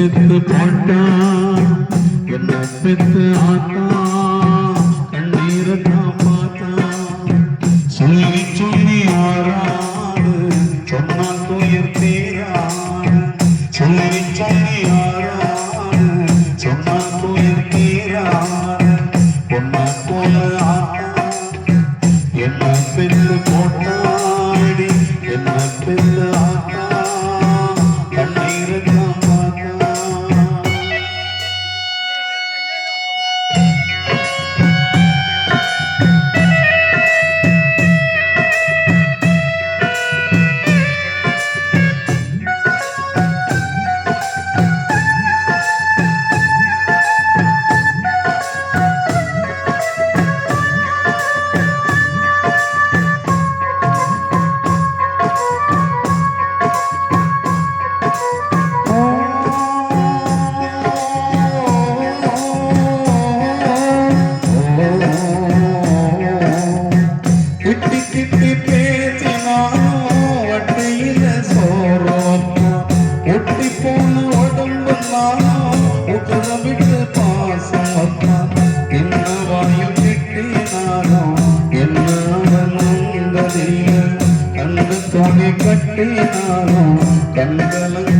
போட்டா என்ன பெத்து ஆத்தா கண்ணீரத்தான் பார்த்தா. சொல்லி சொல்லி ஆறாடு சொன்னால் துயர் தீரா சொல்லி சொல்லி ஆறாடு சொன்னால் துயர் தீரா பொன்னா போல ஆத்தா என்ன பெண்ணு போட்டாடி என்ன பெண்ணு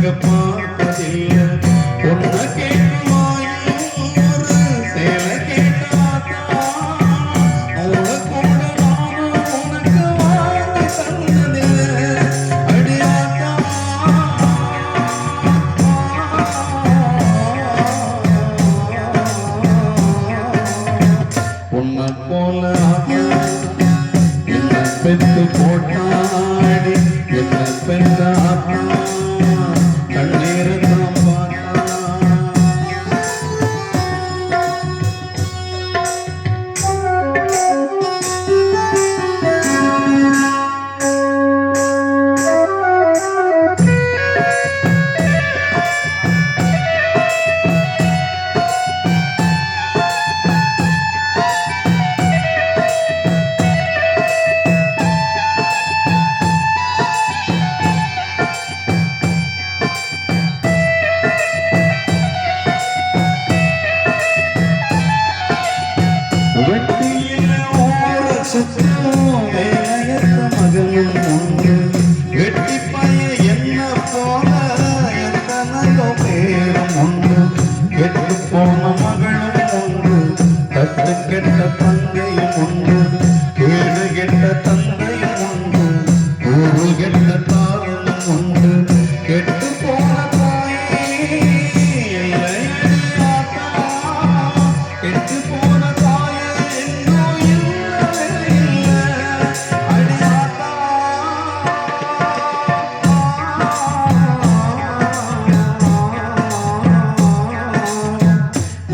கண்கலங்க பார்த்ததில்ல பொண்ண கேட்டு சேலை கேட்டாத்தா அவள கூட நானும் உனக்கு தந்ததில்லை. அடியாத்தா. உன்னை போல போட்டாடி. என்ன பெண்ணா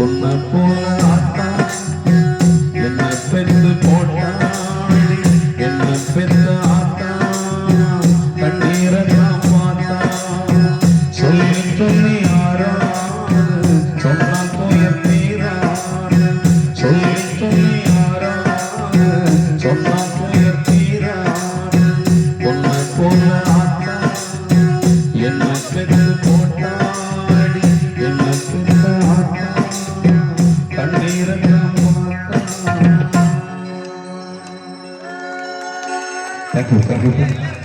உன்னை போல ஆத்தா என்ன பெத்து போட்டாடி என்ன பெத்த ஆத்தா கண்ணீரை தான் பார்த்தா சொல்லி சொல்லி ஆறாது சொன்னா துயர் தீராது சொல்லி சொல்லி ஆறாது சொன்னா துயர் தீராது உன்னை போல técnica, viu?